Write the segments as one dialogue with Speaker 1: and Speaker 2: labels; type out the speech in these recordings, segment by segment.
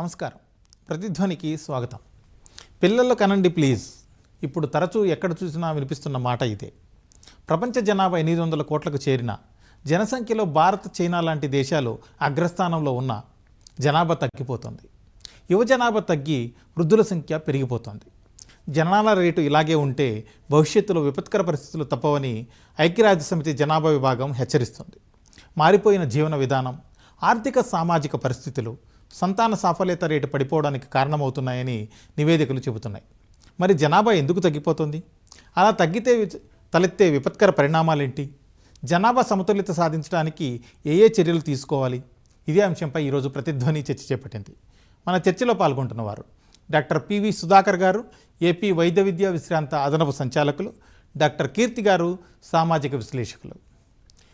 Speaker 1: నమస్కారం. ప్రతిధ్వనికి స్వాగతం. పిల్లలు కనండి ప్లీజ్. ఇప్పుడు తరచూ ఎక్కడ చూసినా వినిపిస్తున్న మాట ఇదే. ప్రపంచ జనాభా ఎనిమిది వందల కోట్లకు చేరిన జనసంఖ్యలో భారత్ చైనా లాంటి దేశాలు అగ్రస్థానంలో ఉన్న జనాభా తగ్గిపోతుంది. యువ జనాభా తగ్గి వృద్ధుల సంఖ్య పెరిగిపోతుంది. జనాల రేటు ఇలాగే ఉంటే భవిష్యత్తులో విపత్కర పరిస్థితులు తప్పవని ఐక్యరాజ్య సమితి జనాభా విభాగం హెచ్చరిస్తుంది. మారిపోయిన జీవన విధానం ఆర్థిక సామాజిక పరిస్థితులు సంతాన సాఫల్యత రేటు పడిపోవడానికి కారణమవుతున్నాయని నివేదికలు చెబుతున్నాయి. మరి జనాభా ఎందుకు తగ్గిపోతుంది? అలా తగ్గితే తలెత్తే విపత్కర పరిణామాలేంటి? జనాభా సమతుల్యత సాధించడానికి ఏ ఏ చర్యలు తీసుకోవాలి? ఇదే అంశంపై ఈరోజు ప్రతిధ్వని చర్చ చేపట్టింది. మన చర్చలో పాల్గొంటున్నవారు డాక్టర్ పివి సుధాకర్ గారు ఏపీ వైద్య విద్యా విశ్రాంత అదనపు సంచాలకులు డాక్టర్ కీర్తి గారు సామాజిక విశ్లేషకులు.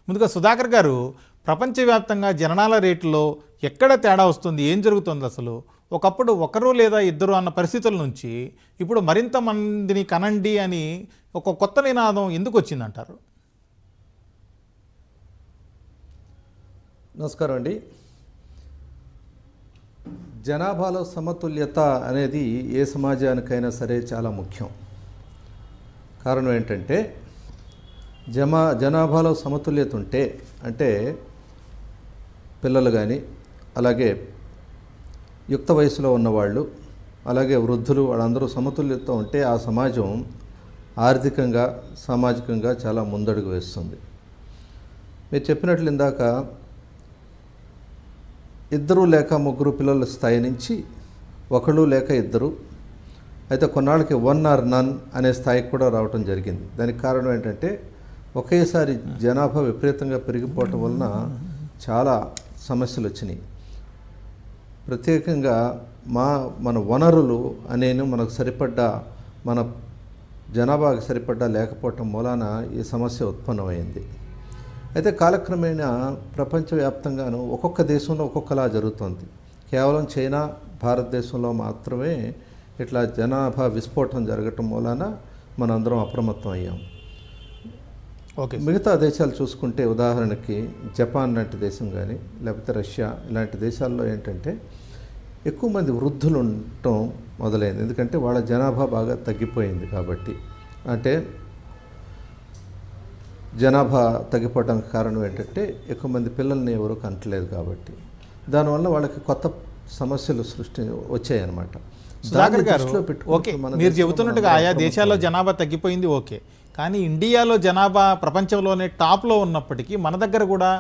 Speaker 1: ముందుగా సుధాకర్ గారు ప్రపంచవ్యాప్తంగా జననాల రేటులో ఎక్కడ తేడా వస్తుంది? ఏం జరుగుతుంది అసలు? ఒకప్పుడు ఒకరు లేదా ఇద్దరు అన్న పరిస్థితుల నుంచి ఇప్పుడు మరింత మందిని కనండి అని ఒక కొత్త నినాదం ఎందుకు వచ్చిందంటారు?
Speaker 2: నమస్కారం అండి. జనాభాలో సమతుల్యత అనేది ఏ సమాజానికైనా సరే చాలా ముఖ్యం. కారణం ఏంటంటే జమా జనాభాలో సమతుల్యత ఉంటే అంటే పిల్లలు కానీ అలాగే యుక్త వయసులో ఉన్నవాళ్ళు అలాగే వృద్ధులు వాళ్ళందరూ సమతుల్యత ఉంటే ఆ సమాజం ఆర్థికంగా సామాజికంగా చాలా ముందడుగు వేస్తుంది. మీరు చెప్పినట్లు ఇందాక ఇద్దరు లేక ముగ్గురు పిల్లల స్థాయి నుంచి ఒకళ్ళు లేక ఇద్దరు అయితే కొన్నాళ్ళకి వన్ ఆర్ నన్ అనే స్థాయికి కూడా రావటం జరిగింది. దానికి కారణం ఏంటంటే ఒకేసారి జనాభా విపరీతంగా పెరిగిపోవటం వలన చాలా సమస్యలు వచ్చినాయి ప్రత్యేకంగా మా మన వనరులు అనేను మనకు సరిపడ్డ మన జనాభాకి సరిపడ్డా లేకపోవటం మూలాన ఈ సమస్య ఉత్పన్నమైంది అయితే కాలక్రమేణా ప్రపంచవ్యాప్తంగాను ఒక్కొక్క దేశంలో ఒక్కొక్కలా జరుగుతుంది. కేవలం చైనా భారతదేశంలో మాత్రమే ఇట్లా జనాభా విస్ఫోటం జరగటం మూలాన మనందరం అప్రమత్తం అయ్యాము
Speaker 1: ఓకే
Speaker 2: మిగతా దేశాలు చూసుకుంటే ఉదాహరణకి జపాన్ లాంటి దేశం కానీ లేకపోతే రష్యా ఇలాంటి దేశాల్లో ఏంటంటే ఎక్కువ మంది వృద్ధులు ఉండటం మొదలైంది. ఎందుకంటే వాళ్ళ జనాభా బాగా తగ్గిపోయింది కాబట్టి. అంటే జనాభా తగ్గిపోవడానికి కారణం ఏంటంటే ఎక్కువ మంది పిల్లల్ని ఎవరు కంటలేదు కాబట్టి. దానివల్ల వాళ్ళకి కొత్త సమస్యలు సృష్టి వచ్చాయన్నమాట.
Speaker 1: ఓకే మీరు చెబుతున్నట్టుగా ఆయా దేశాల్లో జనాభా తగ్గిపోయింది ఓకే. కానీ ఇండియాలో జనాభా ప్రపంచంలోనే టాప్లో ఉన్నప్పటికీ మన దగ్గర కూడా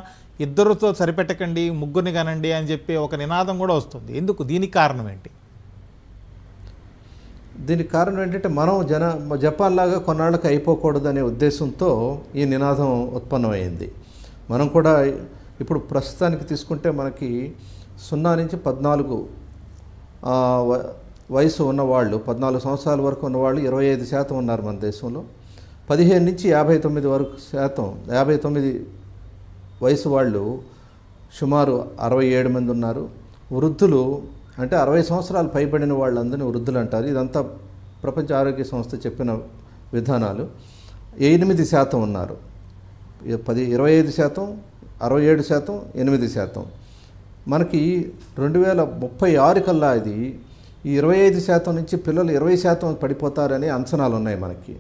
Speaker 1: ఇద్దరితో సరిపెట్టకండి ముగ్గురిని కానండి అని చెప్పి ఒక నినాదం కూడా వస్తుంది. ఎందుకు? దీనికి కారణం ఏంటి?
Speaker 2: దీనికి కారణం ఏంటంటే మనం జన జపాన్ లాగా కొన్నాళ్ళకి అయిపోకూడదు అనే ఉద్దేశంతో ఈ నినాదం ఉత్పన్నమైంది మనం కూడా ఇప్పుడు ప్రస్తుతానికి తీసుకుంటే మనకి సున్నా నుంచి పద్నాలుగు వయసు ఉన్నవాళ్ళు పద్నాలుగు సంవత్సరాల వరకు ఉన్నవాళ్ళు ఇరవై ఐదు శాతం ఉన్నారు మన దేశంలో. పదిహేను నుంచి యాభై తొమ్మిది వరకు శాతం యాభై తొమ్మిది వయసు వాళ్ళు సుమారు అరవై ఏడు మంది ఉన్నారు. వృద్ధులు అంటే అరవై సంవత్సరాలు పైబడిన వాళ్ళందరినీ వృద్ధులు అంటారు. ఇదంతా ప్రపంచ ఆరోగ్య సంస్థ చెప్పిన విధానాలు. ఎనిమిది శాతం ఉన్నారు. పది ఇరవై ఐదు శాతం అరవై ఏడు శాతం ఎనిమిది శాతం. మనకి రెండు వేల ముప్పై ఆరు కల్లా ఇది ఈ ఇరవై ఐదు శాతం నుంచి పిల్లలు ఇరవై శాతం పడిపోతారని అంచనాలు ఉన్నాయి మనకి.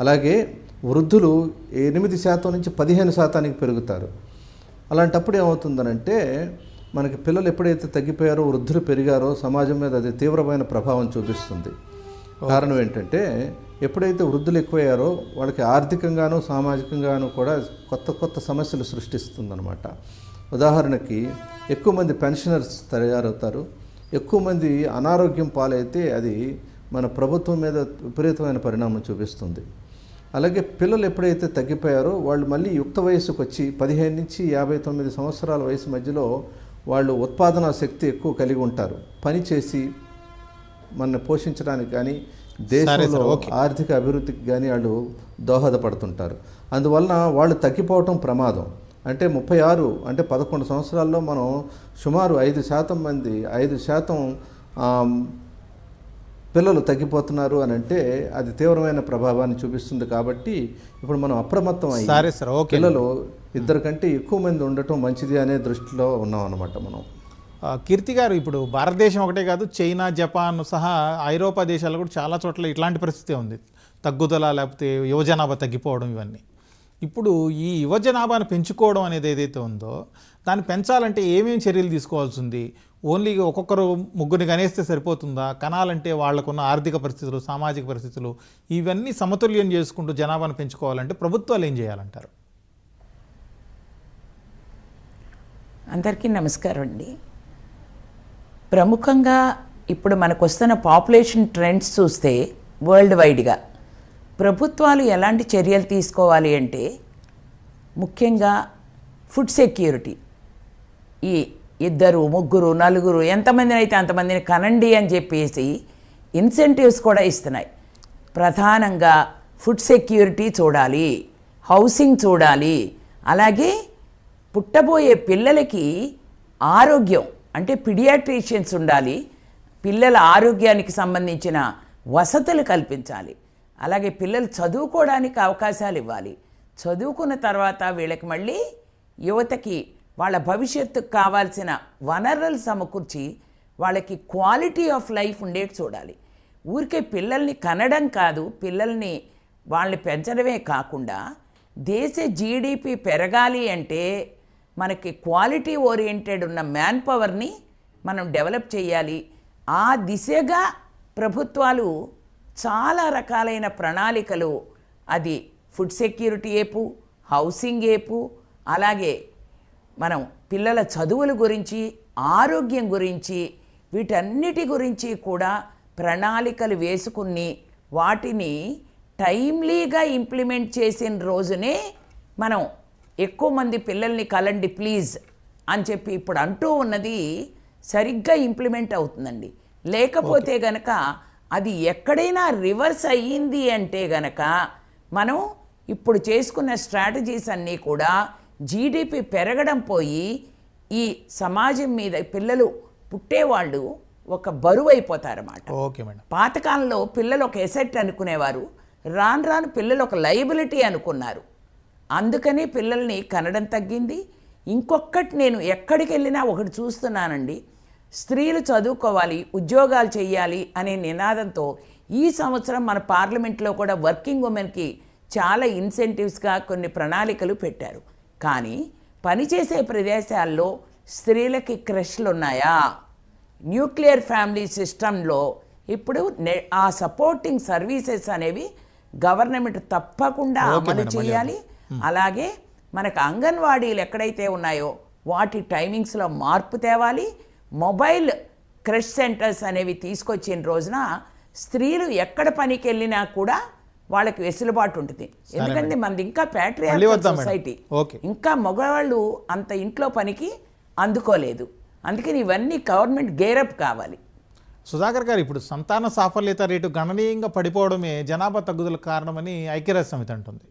Speaker 2: అలాగే వృద్ధులు ఎనిమిది శాతం నుంచి పదిహేను శాతానికి పెరుగుతారు. అలాంటప్పుడు ఏమవుతుందనంటే మనకి పిల్లలు ఎప్పుడైతే తగ్గిపోయారో వృద్ధులు పెరిగారో సమాజం మీద అది తీవ్రమైన ప్రభావం చూపిస్తుంది. కారణం ఏంటంటే ఎప్పుడైతే వృద్ధులు ఎక్కువయ్యారో వాళ్ళకి ఆర్థికంగాను సామాజికంగాను కూడా కొత్త కొత్త సమస్యలు సృష్టిస్తుందన్నమాట. ఉదాహరణకి ఎక్కువ మంది పెన్షనర్స్ తయారవుతారు. ఎక్కువ మంది అనారోగ్యం పాలైతే అది మన ప్రభుత్వం మీద విపరీతమైన పరిణామం చూపిస్తుంది. అలాగే పిల్లలు ఎప్పుడైతే తగ్గిపోయారో వాళ్ళు మళ్ళీ యుక్త వయసుకు వచ్చి పదిహేను నుంచి యాభై తొమ్మిది సంవత్సరాల వయసు మధ్యలో వాళ్ళు ఉత్పాదన శక్తి ఎక్కువ కలిగి ఉంటారు. పని చేసి మనల్ని పోషించడానికి కానీ దేశంలో. ఆర్థిక అభివృద్ధికి కానీ వాళ్ళు దోహదపడుతుంటారు. అందువలన వాళ్ళు తగ్గిపోవటం ప్రమాదం. అంటే ముప్పై ఆరు అంటే పదకొండు సంవత్సరాల్లో మనం సుమారు ఐదు శాతం మంది ఐదు శాతం పిల్లలు తగ్గిపోతున్నారు అని అంటే అది తీవ్రమైన ప్రభావాన్ని చూపిస్తుంది కాబట్టి ఇప్పుడు మనం అప్రమత్తం అయ్యి
Speaker 1: సరే సార్ ఓకే.
Speaker 2: పిల్లలు ఇద్దరు కంటే ఎక్కువ మంది ఉండటం మంచిది అనే దృష్టిలో ఉన్నాం అన్నమాట మనం.
Speaker 1: కీర్తి గారు ఇప్పుడు భారతదేశం ఒకటే కాదు చైనా జపాన్ సహా ఐరోపా దేశాలు కూడా చాలా చోట్ల ఇట్లాంటి పరిస్థితి ఉంది. తగ్గుదల లేకపోతే యువజనాభా తగ్గిపోవడం ఇవన్నీ. ఇప్పుడు ఈ యువజనాభాను పెంచుకోవడం అనేది ఏదైతే ఉందో దాన్ని పెంచాలంటే ఏమేమి చర్యలు తీసుకోవాల్సి ఉంది ఓన్లీ ఒక్కొక్కరు ముగ్గురిని కనేస్తే సరిపోతుందా? కనాలంటే వాళ్ళకున్న ఆర్థిక పరిస్థితులు సామాజిక పరిస్థితులు ఇవన్నీ సమతుల్యం చేసుకుంటూ జనాభాను పెంచుకోవాలంటే ప్రభుత్వాలు ఏం చేయాలంటారు?
Speaker 3: అందరికీ నమస్కారం అండి. ప్రముఖంగా ఇప్పుడు మనకు వస్తున్న పాపులేషన్ ట్రెండ్స్ చూస్తే వరల్డ్ వైడ్గా ప్రభుత్వాలు ఎలాంటి చర్యలు తీసుకోవాలి అంటే ముఖ్యంగా ఫుడ్ సెక్యూరిటీ. ఈ ఇద్దరు ముగ్గురు నలుగురు ఎంతమందిని అయితే అంతమందిని కనండి అని చెప్పేసి ఇన్సెంటివ్స్ కూడా ఇస్తున్నాయి. ప్రధానంగా ఫుడ్ సెక్యూరిటీ చూడాలి హౌసింగ్ చూడాలి అలాగే పుట్టబోయే పిల్లలకి ఆరోగ్యం అంటే పిడియాట్రిషియన్స్ ఉండాలి పిల్లల ఆరోగ్యానికి సంబంధించిన వసతులు కల్పించాలి అలాగే పిల్లలు చదువుకోవడానికి అవకాశాలు ఇవ్వాలి. చదువుకున్న తర్వాత వీళ్ళకి మళ్ళీ యువతకి వాళ్ళ భవిష్యత్తుకు కావాల్సిన వనరులు సమకూర్చి వాళ్ళకి క్వాలిటీ ఆఫ్ లైఫ్ ఉండేటి చూడాలి. ఊరికే పిల్లల్ని కనడం కాదు పిల్లల్ని వాళ్ళని పెంచడమే కాకుండా దేశ జీడిపి పెరగాలి అంటే మనకి క్వాలిటీ ఓరియంటెడ్ ఉన్న మ్యాన్ పవర్ని మనం డెవలప్ చేయాలి. ఆ దిశగా ప్రభుత్వాలు చాలా రకాలైన ప్రణాళికలు అది ఫుడ్ సెక్యూరిటీ ఏపు హౌసింగ్ ఏపు అలాగే మనం పిల్లల చదువుల గురించి ఆరోగ్యం గురించి వీటన్నిటి గురించి కూడా ప్రణాళికలు వేసుకుని వాటిని టైమ్లీగా ఇంప్లిమెంట్ చేసిన రోజునే మనం ఎక్కువ మంది పిల్లల్ని కలండి ప్లీజ్ అని చెప్పి ఇప్పుడు అంటూ ఉన్నది సరిగ్గా ఇంప్లిమెంట్ అవుతుందండి. లేకపోతే గనక అది ఎక్కడైనా రివర్స్ అయ్యింది అంటే గనక మనం ఇప్పుడు చేసుకున్న స్ట్రాటజీస్ అన్నీ కూడా జీడిపి పెరగడం పోయి ఈ సమాజం మీద పిల్లలు పుట్టేవాళ్ళు ఒక బరువు అయిపోతారన్నమాట.
Speaker 1: Okay madam.
Speaker 3: పాతకాలంలో పిల్లలు ఒక ఎసెట్ అనుకునేవారు. రాను రాను పిల్లలు ఒక లైబిలిటీ అనుకున్నారు. అందుకని పిల్లల్ని కనడం తగ్గింది. ఇంకొకటి నేను ఎక్కడికి వెళ్ళినా ఒకటి చూస్తున్నానండి. స్త్రీలు చదువుకోవాలి ఉద్యోగాలు చేయాలి అనే నినాదంతో ఈ సంవత్సరం మన పార్లమెంట్లో కూడా వర్కింగ్ ఉమెన్కి చాలా ఇన్సెంటివ్స్గా కొన్ని ప్రణాళికలు పెట్టారు. కానీ పనిచేసే ప్రదేశాల్లో స్త్రీలకి క్రష్లు ఉన్నాయా న్యూక్లియర్ ఫ్యామిలీ సిస్టంలో ఇప్పుడు నె- ఆ సపోర్టింగ్ సర్వీసెస్ అనేవి గవర్నమెంట్ తప్పకుండా అమలు చేయాలి. అలాగే మనకు అంగన్వాడీలు ఎక్కడైతే ఉన్నాయో వాటి టైమింగ్స్లో మార్పు తేవాలి. మొబైల్ క్రష్ సెంటర్స్ అనేవి తీసుకొచ్చిన రోజున స్త్రీలు ఎక్కడ పనికి వెళ్ళినా కూడా వాళ్ళకి వెసులుబాటు ఉంటుంది. ఎందుకంటే మనది ఇంకా ప్యాట్రియాల్. Society
Speaker 1: okay.
Speaker 3: ఇంకా మగవాళ్ళు అంత ఇంట్లో పనికి అందుకోలేదు. అందుకని ఇవన్నీ గవర్నమెంట్ గేరప్ కావాలి.
Speaker 1: సుధాకర్ గారు ఇప్పుడు సంతాన సాఫల్యత రేటు గణనీయంగా పడిపోవడమే జనాభా తగ్గుదలకు కారణమని ఐక్యరాజ్య సమితి అంటుంది.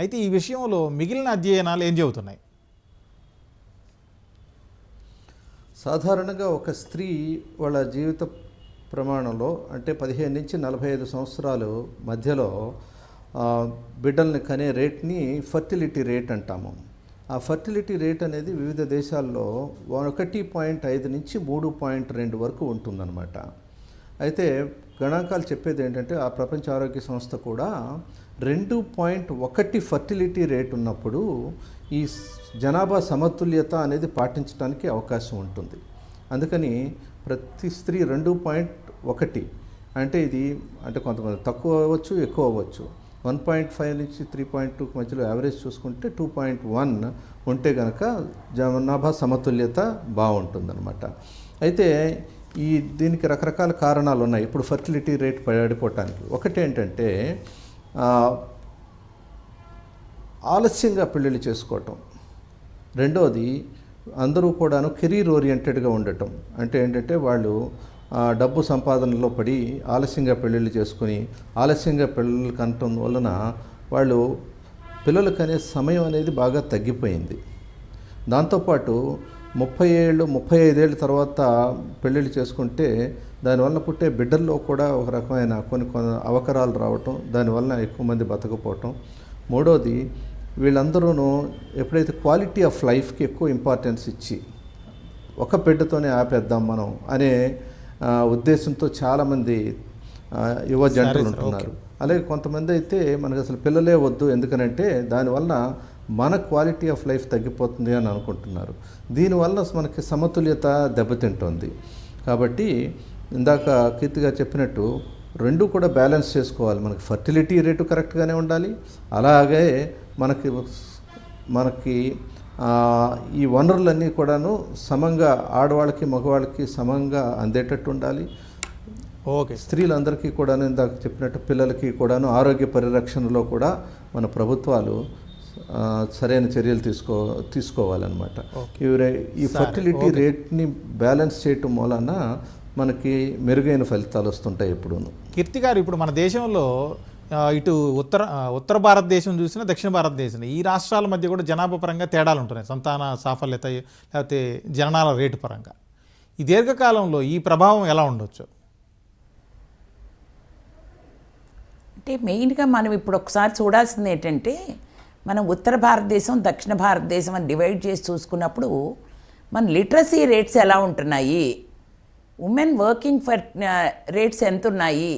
Speaker 1: అయితే ఈ విషయంలో మిగిలిన అధ్యయనాలు ఏం చెబుతున్నాయి?
Speaker 2: సాధారణంగా ఒక స్త్రీ వాళ్ళ జీవిత ప్రమాణంలో అంటే పదిహేను నుంచి నలభై ఐదు సంవత్సరాలు మధ్యలో బిడ్డల్ని కనే రేట్ని ఫర్టిలిటీ రేట్ అంటాము. ఆ ఫర్టిలిటీ రేట్ అనేది వివిధ దేశాల్లో ఒకటి పాయింట్ ఐదు నుంచి మూడు పాయింట్ రెండు వరకు ఉంటుందన్నమాట. అయితే గణాంకాలు చెప్పేది ఏంటంటే ఆ ప్రపంచ ఆరోగ్య సంస్థ కూడా రెండు పాయింట్ ఒకటి ఫర్టిలిటీ రేట్ ఉన్నప్పుడు ఈ జనాభా సమతుల్యత అనేది పాటించడానికి అవకాశం ఉంటుంది. అందుకని ప్రతి స్త్రీ రెండు పాయింట్ ఒకటి. అంటే ఇది అంటే కొంతమంది తక్కువ అవ్వచ్చు ఎక్కువ అవ్వచ్చు. వన్ పాయింట్ ఫైవ్ నుంచి త్రీ పాయింట్ టూ మధ్యలో యావరేజ్ చూసుకుంటే టూ పాయింట్ వన్ ఉంటే కనుక జనాభా సమతుల్యత బాగుంటుందన్నమాట. అయితే ఈ దీనికి రకరకాల కారణాలు ఉన్నాయి. ఇప్పుడు ఫర్టిలిటీ రేట్ పడిపోవటానికి. ఒకటి ఏంటంటే ఆలస్యంగా పెళ్ళిళ్ళు చేసుకోవటం. రెండవది అందరూ కూడాను కెరీర్ ఓరియంటెడ్గా ఉండటం. అంటే ఏంటంటే వాళ్ళు డబ్బు సంపాదనలో పడి ఆలస్యంగా పెళ్ళిళ్ళు చేసుకుని ఆలస్యంగా పెళ్ళిళ్ళు కనటం వలన వాళ్ళు పిల్లలు కనే సమయం అనేది బాగా తగ్గిపోయింది. దాంతోపాటు ముప్పై ఏళ్ళు ముప్పై ఐదేళ్ళ తర్వాత పెళ్ళిళ్ళు చేసుకుంటే దానివల్ల పుట్టే బిడ్డల్లో కూడా ఒక రకమైన కొన్ని కొన్ని అవకరాలు రావటం దానివల్ల ఎక్కువ మంది బతకపోవటం. మూడోది వీళ్ళందరూ ఎప్పుడైతే క్వాలిటీ ఆఫ్ లైఫ్కి ఎక్కువ ఇంపార్టెన్స్ ఇచ్చి ఒక బిడ్డతోనే ఆపేద్దాం మనం అనే ఉద్దేశంతో చాలామంది యువ జంటలు ఉంటున్నారు. అలాగే కొంతమంది అయితే మనకు అసలు పిల్లలే వద్దు ఎందుకనంటే దానివల్ల మన క్వాలిటీ ఆఫ్ లైఫ్ తగ్గిపోతుంది అని అనుకుంటున్నారు. దీనివల్ల మనకి సమతుల్యత దెబ్బతింటుంది. కాబట్టి ఇందాక కీర్తిగా చెప్పినట్టు రెండు కూడా బ్యాలెన్స్ చేసుకోవాలి. మనకి ఫర్టిలిటీ రేటు కరెక్ట్గానే ఉండాలి. అలాగే మనకి మనకి ఈ వనరులన్నీ కూడాను సమంగా ఆడవాళ్ళకి మగవాళ్ళకి సమంగా అందేటట్టు ఉండాలి.
Speaker 1: ఓకే.
Speaker 2: స్త్రీలందరికీ కూడాను ఇందాక చెప్పినట్టు పిల్లలకి కూడాను ఆరోగ్య పరిరక్షణలో కూడా మన ప్రభుత్వాలు సరైన చర్యలు తీసుకో తీసుకోవాలన్నమాట. ఈ ఫర్టిలిటీ రేట్ని బ్యాలెన్స్ చేయటం మూలన మనకి మెరుగైన ఫలితాలు వస్తుంటాయి ఎప్పుడూను.
Speaker 1: కీర్తి గారు ఇప్పుడు మన దేశంలో ఇటు ఉత్తర ఉత్తర భారతదేశం చూసినా దక్షిణ భారతదేశం. ఈ రాష్ట్రాల మధ్య కూడా జనాభా పరంగా తేడాలు ఉంటున్నాయి. సంతాన సాఫల్యత లేకపోతే జననాల రేటు పరంగా. ఈ దీర్ఘకాలంలో ఈ ప్రభావం ఎలా ఉండొచ్చు?
Speaker 3: అంటే మెయిన్గా మనం ఇప్పుడు ఒకసారి చూడాల్సింది ఏంటంటే మనం ఉత్తర భారతదేశం దక్షిణ భారతదేశం అని డివైడ్ చేసి చూసుకున్నప్పుడు మన లిటరసీ రేట్స్ ఎలా ఉంటున్నాయి? ఉమెన్ వర్కింగ్ ఫర్ రేట్స్ ఎంత ఉన్నాయి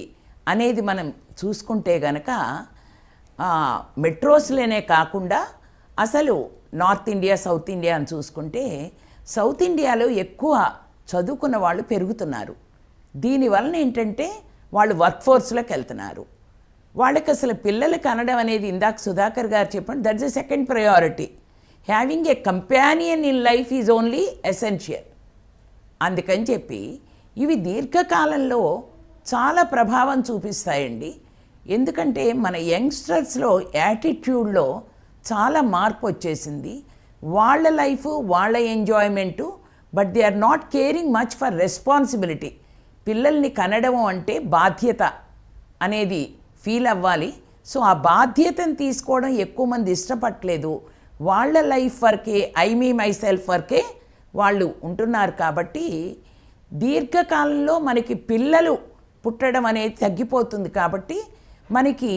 Speaker 3: అనేది మనం చూసుకుంటే గనక మెట్రోస్లోనే కాకుండా అసలు నార్త్ ఇండియా సౌత్ ఇండియా అని చూసుకుంటే సౌత్ ఇండియాలో ఎక్కువ చదువుకున్న వాళ్ళు పెరుగుతున్నారు. దీనివలన ఏంటంటే వాళ్ళు వర్క్ ఫోర్స్లోకి వెళ్తున్నారు. వాళ్ళకి అసలు పిల్లలు కనడం అనేది ఇందాక సుధాకర్ గారు చెప్పండి that's a second priority. Having a companion in life is only essential అందుకని చెప్పి ఇవి దీర్ఘకాలంలో చాలా ప్రభావం చూపిస్తాయండి. ఎందుకంటే మన యంగ్స్టర్స్లో యాటిట్యూడ్లో చాలా మార్పు వచ్చేసింది. వాళ్ళ లైఫ్ వాళ్ళ enjoyment but they are not caring much for responsibility. పిల్లల్ని కనడం అంటే బాధ్యత అనేది ఫీల్ అవ్వాలి. సో ఆ బాధ్యతను తీసుకోవడం ఎక్కువ మంది ఇష్టపడలేదు వాళ్ళ లైఫ్ వరకే ఐ మీ మై సెల్ఫ్ వరకే వాళ్ళు ఉంటున్నారు కాబట్టి దీర్ఘకాలంలో మనకి పిల్లలు పుట్టడం అనేది తగ్గిపోతుంది కాబట్టి మనకి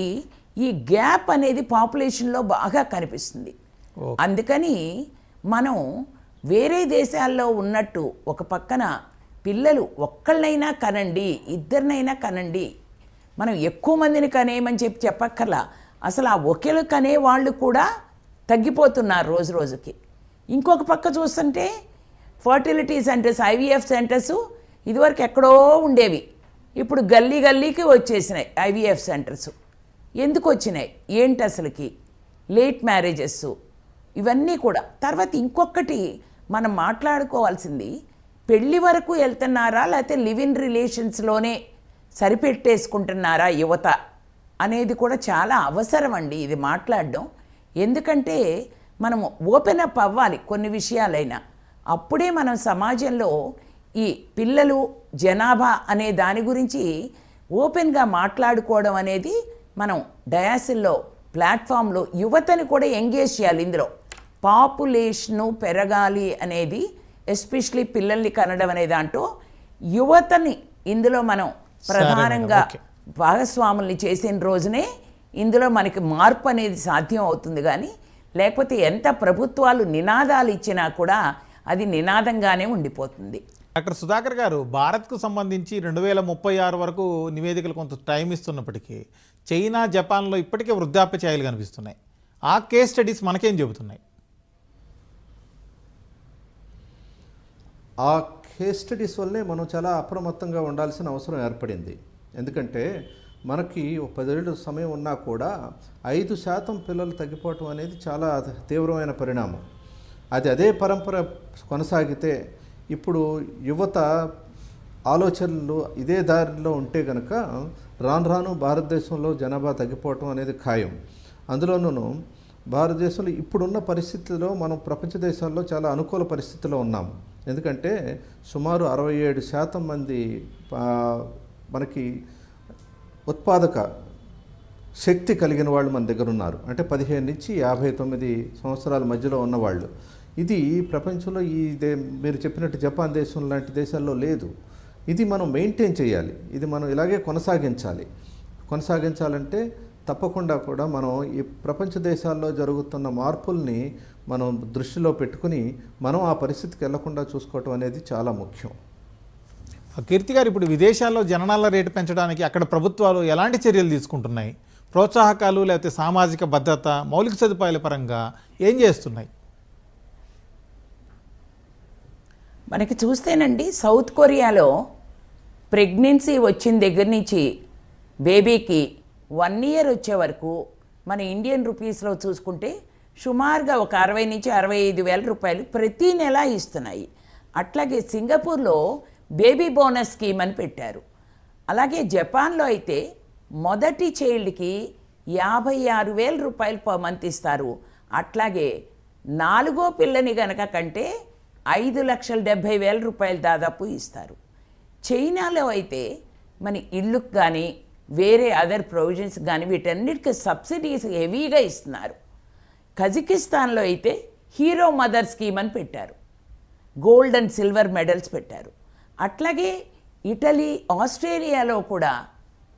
Speaker 3: ఈ గ్యాప్ అనేది పాపులేషన్లో బాగా కనిపిస్తుంది. అందుకని మనం వేరే దేశాల్లో ఉన్నట్టు ఒక పక్కన పిల్లలు ఒక్కళ్ళైనా కనండి ఇద్దరినైనా కనండి మనం ఎక్కువ మందిని కనేయమని చెప్పి చెప్పక్కర్లా. అసలు ఆ ఒకేలు కనే వాళ్ళు కూడా తగ్గిపోతున్నారు రోజు రోజుకి. ఇంకొక పక్క చూస్తుంటే ఫర్టిలిటీ సెంటర్స్ ఐవీఎఫ్ సెంటర్స్ ఇదివరకు ఎక్కడో ఉండేవి. ఇప్పుడు గల్లీ గల్లీకి వచ్చేసినాయి ఐవీఎఫ్ సెంటర్స్. ఎందుకు వచ్చినాయి? ఏంటి అసలుకి? లేట్ మ్యారేజెస్ ఇవన్నీ కూడా. తర్వాత ఇంకొకటి మనం మాట్లాడుకోవాల్సింది పెళ్ళి వరకు వెళ్తున్నారా లేకపోతే లివ్ ఇన్ రిలేషన్స్లోనే సరిపెట్టేసుకుంటున్నారా యువత అనేది కూడా చాలా అవసరం అండి ఇది మాట్లాడడం. ఎందుకంటే మనం ఓపెన్ అప్ అవ్వాలి కొన్ని విషయాలైనా. అప్పుడే మనం సమాజంలో ఈ పిల్లలు జనాభా అనే దాని గురించి ఓపెన్గా మాట్లాడుకోవడం అనేది మనం డయాసిల్లో ప్లాట్ఫామ్లో యువతని కూడా ఎంగేజ్ చేయాలి ఇందులో పాపులేషను పెరగాలి అనేది ఎస్పెషలీ పిల్లల్ని కనడం అనే దాంట్లో యువతని ఇందులో మనం ప్రధానంగా. భాగస్వాముల్ని చేసిన రోజునే ఇందులో మనకి మార్పు అనేది సాధ్యం అవుతుంది కానీ లేకపోతే ఎంత ప్రభుత్వాలు నినాదాలు ఇచ్చినా కూడా అది నినాదంగానే ఉండిపోతుంది
Speaker 1: డాక్టర్ సుధాకర్ గారు భారత్కు సంబంధించి రెండు వేల ముప్పై ఆరు వరకు నివేదికలు కొంత టైం ఇస్తున్నప్పటికీ చైనా జపాన్లో ఇప్పటికే వృద్ధాప్య ఛాయలు కనిపిస్తున్నాయి. ఆ కేస్ స్టడీస్ మనకేం చెబుతున్నాయి?
Speaker 2: ఆ కేస్ స్టడీస్ వల్లే మనం చాలా అప్రమత్తంగా ఉండాల్సిన అవసరం ఏర్పడింది. ఎందుకంటే మనకి ఒక పదేళ్ళు సమయం ఉన్నా కూడా ఐదు శాతం పిల్లలు తగ్గిపోవటం అనేది చాలా తీవ్రమైన పరిణామం. అది అదే పరంపర కొనసాగితే ఇప్పుడు యువత ఆలోచనలు ఇదే దారిలో ఉంటే కనుక రాను రాను భారతదేశంలో జనాభా తగ్గిపోవటం అనేది ఖాయం. అందులోనూ భారతదేశంలో ఇప్పుడున్న పరిస్థితుల్లో మనం ప్రపంచ దేశాల్లో చాలా అనుకూల పరిస్థితిలో ఉన్నాం. ఎందుకంటే సుమారు అరవై ఏడు శాతం మంది మనకి ఉత్పాదక శక్తి కలిగిన వాళ్ళు మన దగ్గర ఉన్నారు. అంటే పదిహేను నుంచి యాభై తొమ్మిది సంవత్సరాల మధ్యలో ఉన్నవాళ్ళు. ఇది ప్రపంచంలో ఈ దే మీరు చెప్పినట్టు జపాన్ దేశం లాంటి దేశాల్లో లేదు. ఇది మనం మెయింటైన్ చేయాలి. ఇది మనం ఇలాగే కొనసాగించాలి. కొనసాగించాలంటే తప్పకుండా కూడా మనం ఈ ప్రపంచ దేశాల్లో జరుగుతున్న మార్పుల్ని మనం దృష్టిలో పెట్టుకుని మనం ఆ పరిస్థితికి వెళ్ళకుండా చూసుకోవటం అనేది చాలా ముఖ్యం.
Speaker 1: ఆ కీర్తి గారు ఇప్పుడు విదేశాల్లో జననాల రేటు పెంచడానికి అక్కడ ప్రభుత్వాలు ఎలాంటి చర్యలు తీసుకుంటున్నాయి? ప్రోత్సాహకాలు లేకపోతే సామాజిక భద్రత మౌలిక సదుపాయాల పరంగా ఏం చేస్తున్నాయి?
Speaker 3: మనకి చూస్తేనండి సౌత్ కొరియాలో ప్రెగ్నెన్సీ వచ్చిన దగ్గర నుంచి బేబీకి వన్ ఇయర్ వచ్చే వరకు మన ఇండియన్ రూపీస్లో చూసుకుంటే సుమారుగా ఒక అరవై నుంచి అరవై ఐదు వేల రూపాయలు ప్రతి నెల ఇస్తున్నాయి. అట్లాగే సింగపూర్లో బేబీ బోనస్ స్కీమ్ అని పెట్టారు. అలాగే జపాన్లో అయితే మొదటి చైల్డ్కి యాభై ఆరు వేల రూపాయలు పర్ మంత్ ఇస్తారు. అట్లాగే నాలుగో పిల్లని గనక కంటే ఐదు లక్షల డెబ్భై వేల రూపాయలు దాదాపు ఇస్తారు. చైనాలో అయితే మన ఇళ్ళకు కానీ వేరే అదర్ ప్రొవిజన్స్ కానీ వీటన్నిటికి సబ్సిడీస్ హెవీగా ఇస్తున్నారు. కజకిస్తాన్లో అయితే హీరో మదర్ స్కీమ్ అని పెట్టారు. గోల్డ్ అండ్ సిల్వర్ మెడల్స్ పెట్టారు. అట్లాగే ఇటలీ ఆస్ట్రేలియాలో కూడా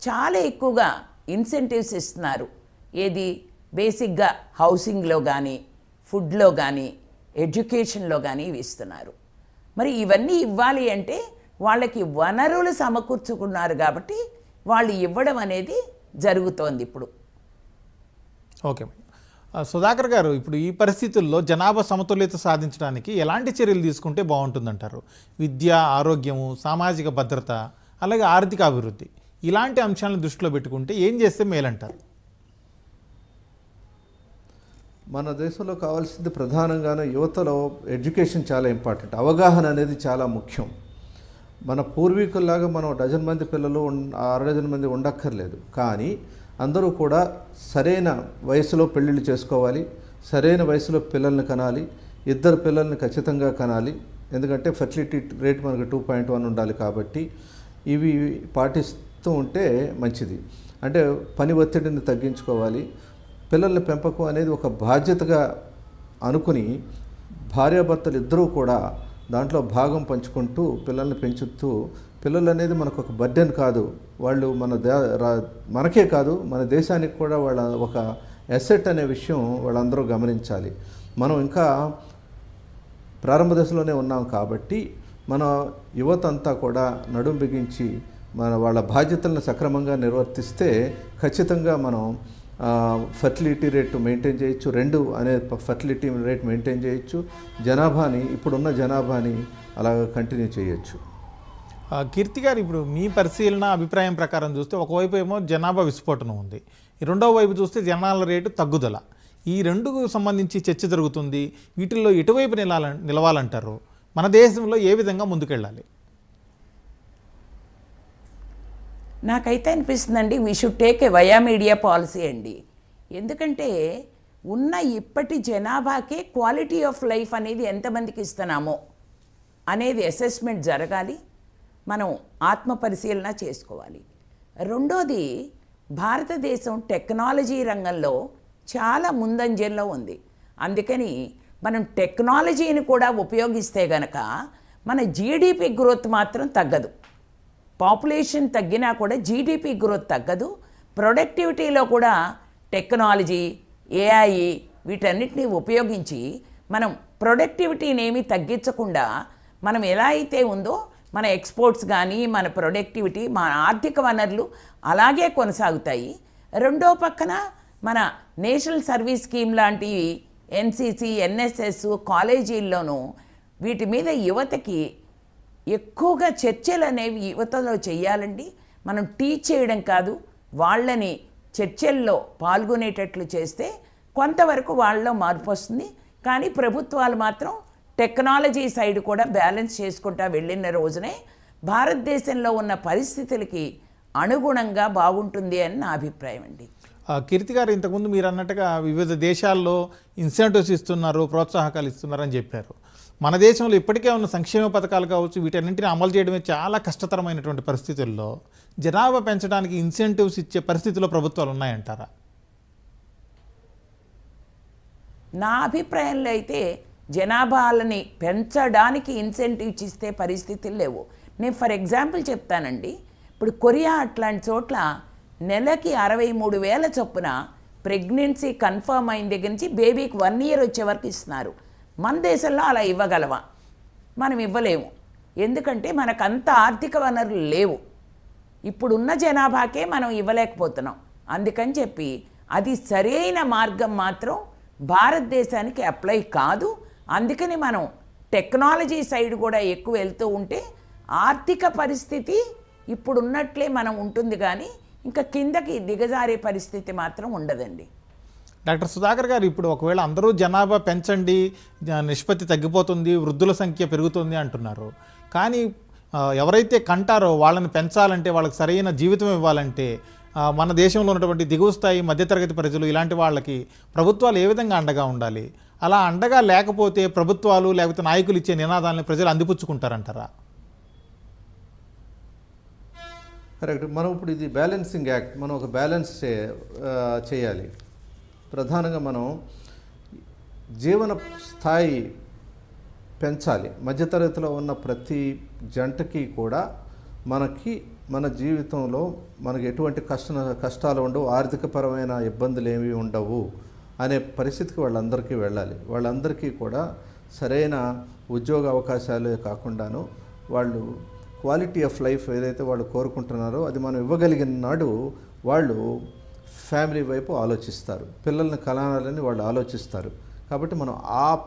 Speaker 3: చాలా ఎక్కువగా ఇన్సెంటివ్స్ ఇస్తున్నారు. ఏది? బేసిక్గా హౌసింగ్లో కానీ ఫుడ్లో కానీ ఎడ్యుకేషన్లో కానీ ఇవి ఇస్తున్నారు. మరి ఇవన్నీ ఇవ్వాలి అంటే వాళ్ళకి వనరులు సమకూర్చుకున్నారు కాబట్టి వాళ్ళు ఇవ్వడం అనేది జరుగుతోంది ఇప్పుడు.
Speaker 1: ఓకే సుధాకర్ గారు ఇప్పుడు ఈ పరిస్థితుల్లో జనాభా సమతుల్యత సాధించడానికి ఎలాంటి చర్యలు తీసుకుంటే బాగుంటుందంటారు? విద్య ఆరోగ్యము సామాజిక భద్రత అలాగే ఆర్థిక అభివృద్ధి ఇలాంటి అంశాలను దృష్టిలో పెట్టుకుంటే ఏం చేస్తే మేలంటారు?
Speaker 2: మన దేశంలో కావాల్సింది ప్రధానంగానే యువతలో ఎడ్యుకేషన్ చాలా ఇంపార్టెంట్. అవగాహన అనేది చాలా ముఖ్యం. మన పూర్వీకుల్లాగా మనం డజన్ మంది పిల్లలు ఉన్- అర డజన్ మంది ఉండక్కర్లేదు. కానీ అందరూ కూడా సరైన వయసులో పెళ్ళిళ్ళు చేసుకోవాలి సరైన వయసులో పిల్లల్ని కనాలి ఇద్దరు పిల్లల్ని ఖచ్చితంగా కనాలి. ఎందుకంటే ఫెర్టిలిటీ రేట్ మనకు టూ పాయింట్ వన్ ఉండాలి కాబట్టి ఇవి పాటిస్తూ ఉంటే మంచిది. అంటే పని ఒత్తిడిని తగ్గించుకోవాలి. పిల్లల పెంపకం అనేది ఒక బాధ్యతగా అనుకుని భార్యాభర్తలు ఇద్దరూ కూడా దాంట్లో భాగం పంచుకుంటూ పిల్లల్ని పెంచుతూ పిల్లలు అనేది మనకు ఒక బర్డెన్ కాదు. వాళ్ళు మన దే రా- మనకే కాదు మన దేశానికి కూడా వాళ్ళ ఒక ఎసెట్ అనే విషయం వాళ్ళందరూ గమనించాలి. మనం ఇంకా ప్రారంభ దశలోనే ఉన్నాం కాబట్టి మన యువత అంతా కూడా నడుం బిగించి మన వాళ్ళ బాధ్యతలను సక్రమంగా నిర్వర్తిస్తే ఖచ్చితంగా మనం ఫర్టిలిటీ రేటు మెయింటైన్ చేయొచ్చు. రెండు అనే ఫర్టిలిటీ రేట్ మెయింటైన్ చేయొచ్చు. జనాభాని ఇప్పుడున్న జనాభాని అలాగ కంటిన్యూ చేయొచ్చు.
Speaker 1: కీర్తి గారు ఇప్పుడు మీ పరిశీలన అభిప్రాయం ప్రకారం చూస్తే ఒకవైపు ఏమో జనాభా విస్ఫోటనం ఉంది. ఈ రెండవ వైపు చూస్తే జనాల రేటు తగ్గుదల. ఈ రెండుకు సంబంధించి చర్చ జరుగుతుంది. వీటిల్లో ఎటువైపు నిలాల నిలవాలంటారు? మన దేశంలో ఏ విధంగా ముందుకెళ్ళాలి?
Speaker 3: నాకైతే అనిపిస్తుందండి we should take a via media policy అండి. ఎందుకంటే ఉన్న ఇప్పటి జనాభాకే క్వాలిటీ ఆఫ్ లైఫ్ అనేది ఎంతమందికి ఇస్తున్నామో అనేది అసెస్మెంట్ జరగాలి మనం ఆత్మ పరిశీలన చేసుకోవాలి. రెండోది భారతదేశం టెక్నాలజీ రంగంలో చాలా ముందంజల్లో ఉంది. అందుకని మనం టెక్నాలజీని కూడా ఉపయోగిస్తే గనక మన జీడిపి గ్రోత్ మాత్రం తగ్గదు. పాపులేషన్ తగ్గినా కూడా జీడిపి గ్రోత్ తగ్గదు. ప్రొడక్టివిటీలో కూడా టెక్నాలజీ ఏఐ వీటన్నిటిని ఉపయోగించి మనం ప్రొడక్టివిటీని ఏమీ తగ్గించకుండా మనం ఎలా అయితే ఉందో మన ఎక్స్పోర్ట్స్ కానీ మన ప్రొడక్టివిటీ మన ఆర్థిక వనరులు అలాగే కొనసాగుతాయి. రెండో పక్కన మన నేషనల్ సర్వీస్ స్కీమ్ లాంటి ఎన్సిసి ఎన్ఎస్ఎస్ కాలేజీల్లోనూ వీటి మీద యువతకి ఎక్కువగా చర్చలు అనేవి యువతలో చేయాలండి మనం టీచ్ చేయడం కాదు వాళ్ళని చర్చల్లో పాల్గొనేటట్లు చేస్తే కొంతవరకు వాళ్ళలో మార్పు వస్తుంది. కానీ ప్రభుత్వాలు మాత్రం టెక్నాలజీ సైడ్ కూడా బ్యాలెన్స్ చేసుకుంటా వెళ్ళిన రోజునే భారతదేశంలో ఉన్న పరిస్థితులకి అనుగుణంగా బాగుంటుంది అని నా అభిప్రాయం అండి.
Speaker 1: ఆ, కీర్తి గారు ఇంతకుముందు మీరు అన్నట్టుగా వివిధ దేశాల్లో ఇన్సెంటివ్స్ ఇస్తున్నారు ప్రోత్సాహకాలు ఇస్తున్నారని చెప్పారు. మన దేశంలో ఇప్పటికే ఉన్న సంక్షేమ పథకాలు కావచ్చు వీటన్నింటిని అమలు చేయడమే చాలా కష్టతరమైనటువంటి పరిస్థితుల్లో జనాభా పెంచడానికి ఇన్సెంటివ్స్ ఇచ్చే పరిస్థితిలో ప్రభుత్వాలు ఉన్నాయంటారా?
Speaker 3: నా అభిప్రాయంలో అయితే జనాభాలని పెంచడానికి ఇన్సెంటివ్స్ ఇస్తే పరిస్థితులు లేవు. నేను ఫర్ ఎగ్జాంపుల్ చెప్తానండి. ఇప్పుడు కొరియా అట్లాంటి చోట్ల నెలకి అరవై మూడు వేల చొప్పున ప్రెగ్నెన్సీ కన్ఫర్మ్ అయిన దగ్గర నుంచి బేబీకి వన్ ఇయర్ వచ్చే వరకు ఇస్తున్నారు. మన దేశంలో అలా ఇవ్వగలవా మనం ఇవ్వలేము. ఎందుకంటే మనకంత ఆర్థిక వనరులు లేవు. ఇప్పుడున్న జనాభాకే మనం ఇవ్వలేకపోతున్నాం. అందుకని చెప్పి అది సరైన మార్గం మాత్రం భారతదేశానికి అప్లై కాదు. అందుకని మనం టెక్నాలజీ సైడ్ కూడా ఎక్కువ వెళ్తూ ఉంటే ఆర్థిక పరిస్థితి ఇప్పుడున్నట్లే మనం ఉంటుంది కానీ ఇంకా కిందకి దిగజారే పరిస్థితి మాత్రం ఉండదండి.
Speaker 1: డాక్టర్ సుధాకర్ గారు ఇప్పుడు ఒకవేళ అందరూ జనాభా పెంచండి నిష్పత్తి తగ్గిపోతుంది వృద్ధుల సంఖ్య పెరుగుతుంది అంటున్నారు. కానీ ఎవరైతే కంటారో వాళ్ళని పెంచాలంటే వాళ్ళకి సరైన జీవితం ఇవ్వాలంటే మన దేశంలో ఉన్నటువంటి దిగువ స్థాయి మధ్యతరగతి ప్రజలు ఇలాంటి వాళ్ళకి ప్రభుత్వాలు ఏ విధంగా అండగా ఉండాలి? అలా అండగా లేకపోతే ప్రభుత్వాలు లేకపోతే నాయకులు ఇచ్చే నినాదాలను ప్రజలు అందిపుచ్చుకుంటారంటారా?
Speaker 2: కరెక్ట్. మనం ఇప్పుడు ఇది బ్యాలెన్సింగ్ యాక్ట్ మనం ఒక బ్యాలెన్స్ చే చేయాలి. ప్రధానంగా మనం జీవన స్థాయి పెంచాలి. మధ్యతరగతిలో ఉన్న ప్రతి జంటకి కూడా మనకి మన జీవితంలో మనకి ఎటువంటి కష్ట కష్టాలు ఉండవు ఆర్థికపరమైన ఇబ్బందులు ఏమీ ఉండవు అనే పరిస్థితికి వాళ్ళందరికీ వెళ్ళాలి. వాళ్ళందరికీ కూడా సరైన ఉద్యోగ అవకాశాలే కాకుండాను వాళ్ళు క్వాలిటీ ఆఫ్ లైఫ్ ఏదైతే వాళ్ళు కోరుకుంటున్నారో అది మనం ఇవ్వగలిగిన నాడు వాళ్ళు ఫ్యామిలీ వైపు ఆలోచిస్తారు. పిల్లల్ని కలనాలని వాళ్ళు ఆలోచిస్తారు. కాబట్టి మనం ఆ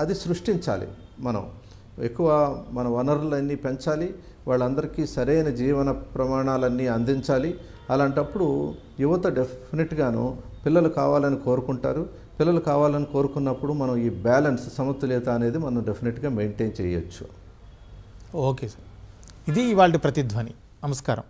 Speaker 2: అది సృష్టించాలి మనం. ఎక్కువ మన వనరులన్నీ పెంచాలి. వాళ్ళందరికీ సరైన జీవన ప్రమాణాలన్నీ అందించాలి. అలాంటప్పుడు యువత డెఫినెట్గాను పిల్లలు కావాలని కోరుకుంటారు. పిల్లలు కావాలని కోరుకున్నప్పుడు మనం ఈ బ్యాలెన్స్ సమతుల్యత అనేది మనం డెఫినెట్గా మెయింటైన్ చేయొచ్చు.
Speaker 1: Okay sir. ఇది ఇవాళ ప్రతిధ్వని. నమస్కారం.